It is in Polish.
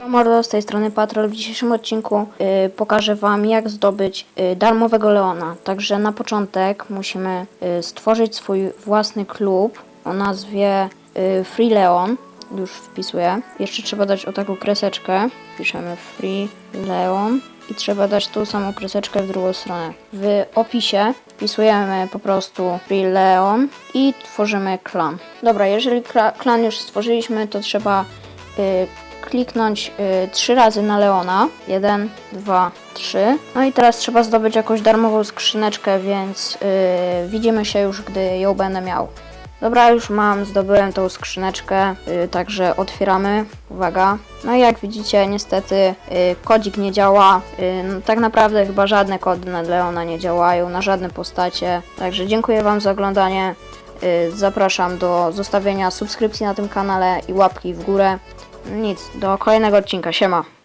No mordo, z tej strony Patrol. W dzisiejszym odcinku y, pokażę Wam jak zdobyć y, darmowego Leona. Także na początek musimy y, stworzyć swój własny klub o nazwie y, Free Leon. Już wpisuję. Jeszcze trzeba dać o taką kreseczkę. Piszemy Free Leon. I trzeba dać tą samą kreseczkę w drugą stronę. W opisie wpisujemy po prostu Free Leon i tworzymy klan. Dobra, jeżeli kla- klan już stworzyliśmy, to trzeba y, kliknąć y, trzy razy na Leona. Jeden, dwa, trzy. No i teraz trzeba zdobyć jakąś darmową skrzyneczkę, więc y, widzimy się już, gdy ją będę miał. Dobra, już mam, zdobyłem tą skrzyneczkę, y, także otwieramy. Uwaga. No i jak widzicie, niestety y, kodzik nie działa. No, tak naprawdę chyba żadne kody na Leona nie działają, na żadne postacie. Także dziękuję Wam za oglądanie. Zapraszam do zostawienia subskrypcji na tym kanale i łapki w górę. Nic, do kolejnego odcinka. Siema.